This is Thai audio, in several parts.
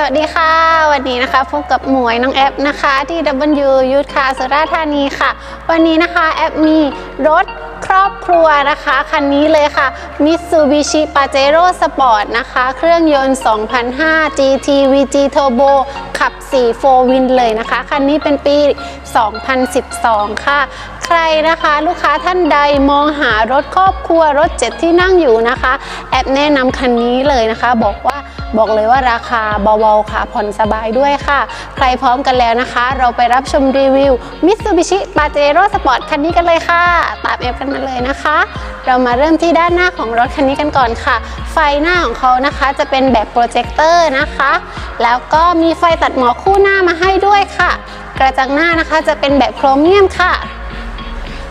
สวัสดีค่ะ วันนี้นะคะพบกับหมวยน้องแอปนะคะที่ W ยูทคาสุราธานีค่ะ วันนี้นะคะแอปมีรถครอบครัวนะคะ คันนี้เลยค่ะ Mitsubishi Pajero Sport นะคะ เครื่องยนต์ 2005 GT VG Turbo ขับ 4 4 Win เลยนะคะ คันนี้เป็นปี 2012 ค่ะ ใครนะคะ ลูกค้าท่านใดมองหารถครอบครัวรถเจ็ดที่นั่งอยู่นะคะ แอปแนะนำคันนี้เลยนะคะ บอกว่าบอกเลยว่าราคาเบาๆค่ะ ผ่อนสบายด้วยค่ะ ใครพร้อมกันแล้วนะคะ เราไปรับชมรีวิว Mitsubishi Pajero Sport คันนี้กันเลยค่ะ ตามแอปกันมาเลยนะคะ เรามาเริ่มที่ด้านหน้าของรถคันนี้กันก่อนค่ะ ไฟหน้าของเขานะคะจะเป็นแบบโปรเจคเตอร์นะคะ แล้วก็มีไฟตัดหมอกคู่หน้ามาให้ด้วยค่ะ กระจังหน้านะคะจะเป็นแบบโครเมียมค่ะ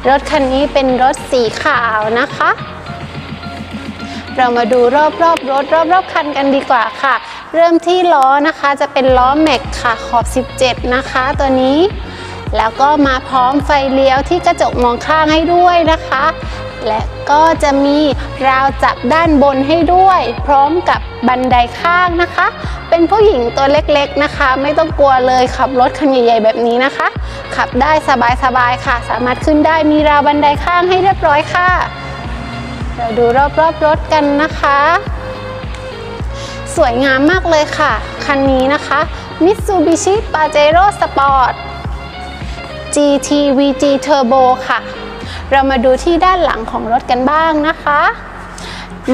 รถคันนี้เป็นรถสีขาวนะคะ เรามาดูรอบๆรอบรถรอบรอบคันกันดีกว่าค่ะ เริ่มที่ล้อนะคะจะเป็นล้อแม็กค่ะขอบ 17 นะคะตัวนี้ แล้วก็มาพร้อมไฟเลี้ยวที่กระจกมองข้างให้ด้วยนะคะ และก็จะมีราวจับด้านบนให้ด้วย พร้อมกับบันไดข้างนะคะ เป็นผู้หญิงตัวเล็กๆนะคะ ไม่ต้องกลัวเลยขับรถคันใหญ่ๆแบบนี้นะคะ ขับได้สบายๆค่ะ สามารถขึ้นได้มีราวบันไดข้างให้เรียบร้อยค่ะ เราดูรอบๆรรถกันนะคะ สวยงามมากเลยค่ะ คันนี้นะคะ Mitsubishi Pajero Sport GT VG Turbo ค่ะ เรามาดูที่ด้านหลังของรถกันบ้างนะคะ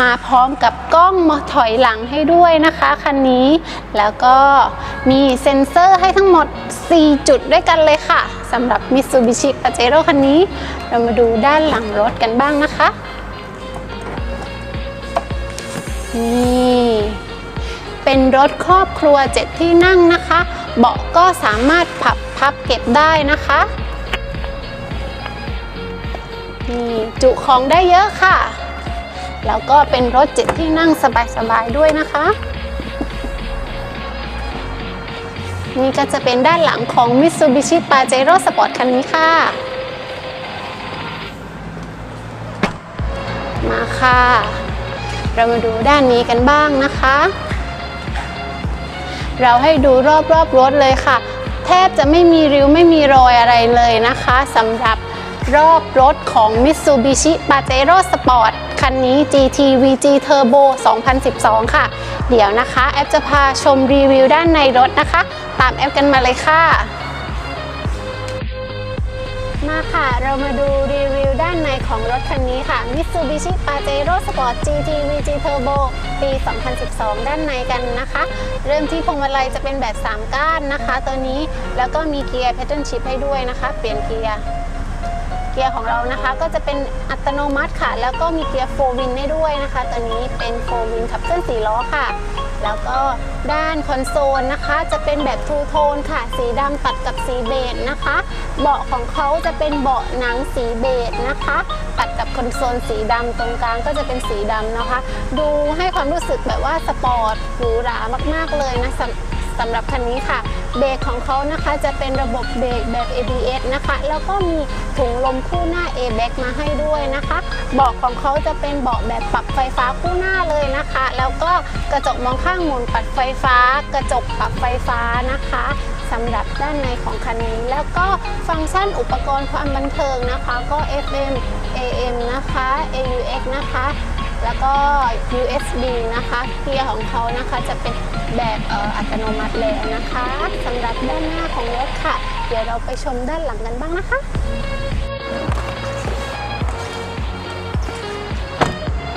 มาพร้อมกับกล้องมาถอยหลังให้ด้วยนะคะ คันนี้ แล้วก็มีเซ็นเซอร์ให้ทั้งหมด 4 จุดด้วยกันเลยค่ะสำหรับ Mitsubishi Pajero คันนี้ เรามาดูด้านหลังรถกันบ้างนะคะ นี่เป็นรถครอบครัวเจ็ดที่นั่งนะคะ เบาะก็สามารถพับพับเก็บได้นะคะนี่จุของได้เยอะค่ะ แล้วก็เป็นรถเจ็ดที่นั่งสบายๆด้วยนะคะ นี่ก็จะเป็นด้านหลังของ Mitsubishi Pajero Sport คันนี้ค่ะ มาค่ะ เรามาดูด้านนี้กันบ้างนะคะ เราให้ดูรอบรอบรถเลยค่ะ แทบจะไม่มีริ้วไม่มีรอยอะไรเลยนะคะสำหรับรอบรถของ Mitsubishi Pajero Sport คันนี้ GT VG Turbo 2012 ค่ะ เดี๋ยวนะคะ แอปจะพาชมรีวิวด้านในรถนะคะ ตามแอปกันมาเลยค่ะ มาค่ะ เรามาดูรีวิวด้านในของรถคันนี้ค่ะ Mitsubishi Pajero Sport GT VG Turbo ปี 2012 ด้านในกันนะคะ เริ่มที่พวงมาลัยจะเป็นแบบ 3 ก้านนะคะ ตัวนี้แล้วก็มีเกียร์ Pattern Shift ให้ด้วยนะคะ เปลี่ยนเกียร์ เกียร์ของเรานะคะ ก็จะเป็นอัตโนมัติค่ะ แล้วก็มีเกียร์โฟวินให้ด้วยนะคะตัวนี้เป็นโฟวินขับเคลื่อนสีล้อค่ะ แล้วก็ด้านคอนโซลนะคะ จะเป็นแบบทูโทนค่ะ สีดำตัดกับสีเบจนะคะ เบาะของเขาจะเป็นเบาะหนังสีเบจนะคะ ตัดกับคอนโซลสีดำตรงกลางก็จะเป็นสีดำนะคะ ดูให้ความรู้สึกแบบว่าสปอร์ตหรูหรามากๆเลยนะสำสำหรับคันนี้ค่ะ เบรกของเขานะคะจะเป็นระบบเบรกแบบ ABS นะคะ แล้วก็มีถุงลมคู่หน้า A-Bag มาให้ด้วยนะคะเบาะของเขาจะเป็นเบาะแบบปรับไฟฟ้าคู่หน้าเลยนะคะ แล้วก็กระจกมองข้างหมุนปัดไฟฟ้า กระจกปรับไฟฟ้านะคะสำหรับด้านในของคันนี้ แล้วก็ฟังก์ชันอุปกรณ์ความบันเทิงนะคะ ก็ FM AM นะคะ AUX นะคะ แล้วก็ USB นะคะเกียร์ของเขานะคะจะเป็นแบบอัตโนมัติแล้วนะคะสำหรับด้านหน้าของรถค่ะ เดี๋ยวเราไปชมด้านหลังกันบ้างนะคะ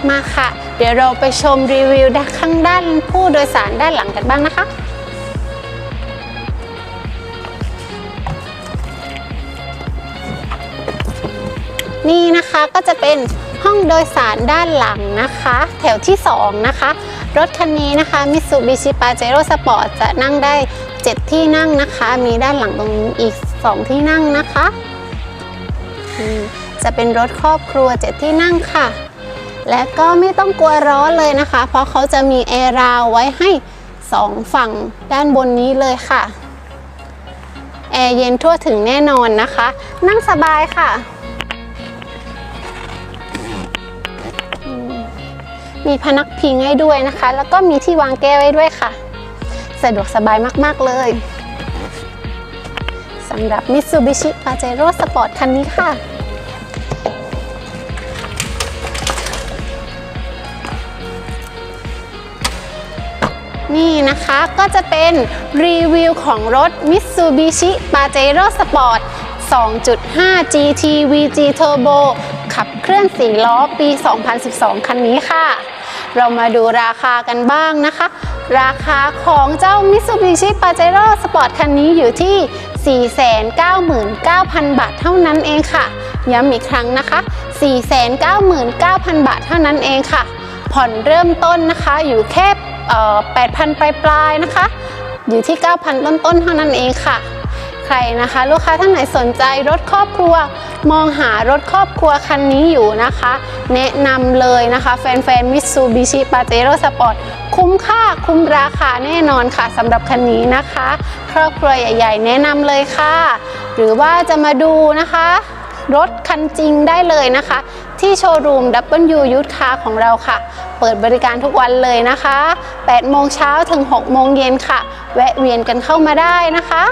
มาค่ะ เดี๋ยวเราไปชมรีวิวด้านข้างด้านผู้โดยสารด้านหลังกันบ้างนะคะ นี่นะคะก็จะเป็น ห้องโดยสารด้านหลังนะคะ แถวที่ 2 นะคะ รถคันนี้นะคะ Mitsubishi Pajero Sport จะนั่งได้ 7 ที่นั่งนะคะ มีด้านหลังตรงนี้อีก 2 ที่นั่งนะคะจะเป็นรถครอบครัว 7 ที่นั่งค่ะ และก็ไม่ต้องกลัวร้อนเลยนะคะ เพราะเขาจะมีแอร์ราวไว้ให้ 2 ฝั่งด้านบนนี้เลยค่ะ แอร์เย็นทั่วถึงแน่นอนนะคะ นั่งสบายค่ะ มีพนักพิงให้ด้วยนะคะ แล้วก็มีที่วางแก้วไว้ด้วยค่ะสสะดวกสบายมากๆเลยสำหรับ Mitsubishi Pajero Sport คันนี้ค่ะนี่นะคะก็จะเป็นรีวิวของรถ Mitsubishi Pajero Sport 2.5 GT VG Turbo ขับเคลื่อน4ล้อปี 2012 คันนี้ค่ะ เรามาดูราคากันบ้างนะคะ ราคาของเจ้า Mitsubishi Pajero Sport คันนี้อยู่ที่ 499,000 บาทเท่านั้นเองค่ะ ย้ำอีกครั้งนะคะ 499,000 บาทเท่านั้นเองค่ะ ผ่อนเริ่มต้นนะคะอยู่แค่8,000 ปลายปลายๆนะคะ อยู่ที่ 9,000 ต้นต้นๆเท่านั้นเองค่ะ ใครนะคะ ลูกค้าท่านไหนสนใจรถครอบครัว มองหารถครอบครัวคันนี้อยู่นะคะ แนะนำเลยนะคะ แฟนๆ Mitsubishi Pajero Sport คุ้มค่าคุ้มราคาแน่นอนค่ะสำหรับคันนี้นะคะ ครอบครัวใหญ่ ๆ แนะนำเลยค่ะ หรือว่าจะมาดูนะคะรถคันจริงได้เลยนะคะ ที่โชว์รูม W Youth Car ของเราค่ะ เปิดบริการทุกวันเลยนะคะ 8 โมงเช้าถึง 6 โมงเย็นค่ะ แวะเวียนกันเข้ามาได้นะคะ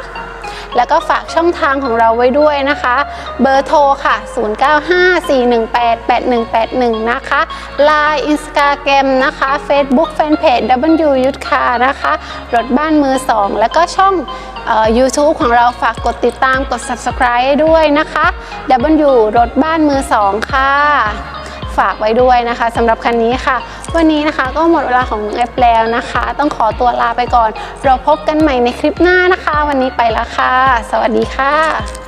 แล้วก็ฝากช่องทางของเราไว้ด้วยนะคะ เบอร์โทรค่ะ 0954188181 นะคะ Line Instagram นะคะ Facebook Fanpage W Youth Car นะคะ รถบ้านมือ 2 แล้วก็ช่องเอ่อ YouTube ของเราฝากกดติดตามกด Subscribe ด้วยนะคะ W รถบ้านมือ 2 ค่ะ ฝากไว้ด้วยนะคะสำหรับคันนี้ค่ะ วันนี้นะคะก็หมดเวลาของแอปแล้วนะคะ ต้องขอตัวลาไปก่อน เราพบกันใหม่ในคลิปหน้านะคะ วันนี้ไปแล้วค่ะ สวัสดีค่ะ